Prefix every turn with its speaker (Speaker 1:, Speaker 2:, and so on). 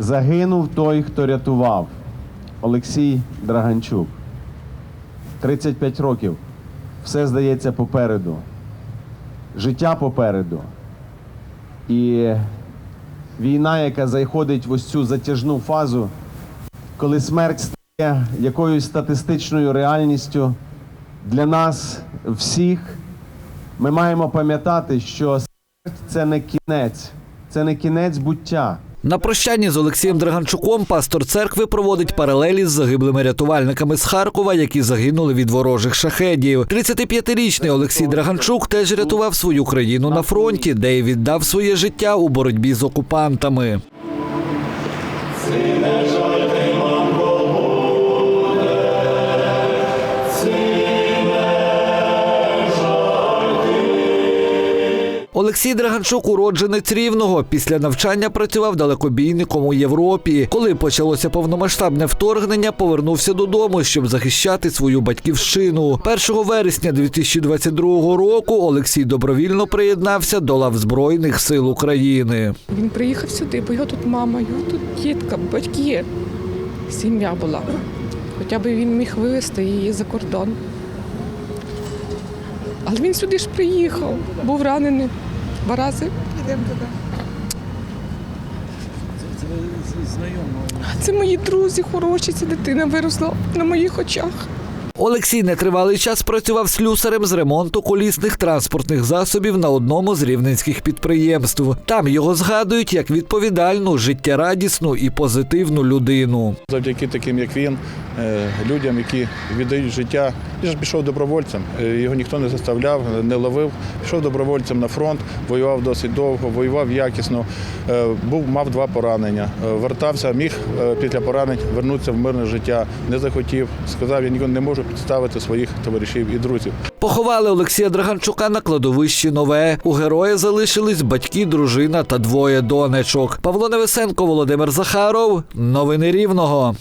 Speaker 1: Загинув той, хто рятував. Олексій Драганчук. 35 років. Все здається попереду. Життя попереду. І війна, яка заходить в ось цю затяжну фазу, коли смерть стає якоюсь статистичною реальністю для нас всіх, ми маємо пам'ятати, що смерть це не кінець, це не кінець буття.
Speaker 2: На прощанні з Олексієм Драганчуком пастор церкви проводить паралелі з загиблими рятувальниками з Харкова, які загинули від ворожих шахедів. 35-річний Олексій Драганчук теж рятував свою країну на фронті, де й віддав своє життя у боротьбі з окупантами. Олексій Драганчук уродженець рівного. Після навчання працював далекобійником у Європі. Коли почалося повномасштабне вторгнення, повернувся додому, щоб захищати свою батьківщину. 1 вересня 2022 року Олексій добровільно приєднався до лав Збройних сил України.
Speaker 3: Він приїхав сюди, бо його тут мама, його тут дітка, батьки, сім'я була. Хоча б він міг вивезти її за кордон. Але він сюди ж приїхав, був ранений два рази. Це мої друзі хороші, ця дитина виросла на моїх очах.
Speaker 2: Олексій нетривалий час працював слюсарем з ремонту колісних транспортних засобів на одному з рівненських підприємств. Там його згадують як відповідальну, життєрадісну і позитивну людину.
Speaker 4: Завдяки таким, як він, е, людям, які віддають життя. Він ж пішов добровольцем, е, його ніхто не заставляв, не ловив. Пішов добровольцем на фронт, воював досить довго, воював якісно, е, був, мав два поранення. Вертався, міг після поранень вернутися в мирне життя, не захотів. Сказав, я ніколи не можу підставити своїх товаришів і друзів.
Speaker 2: Поховали Олексія Драганчука на кладовищі нове. У героя залишились батьки, дружина та двоє донечок. Павло Невесенко, Володимир Захаров. Новини Рівного.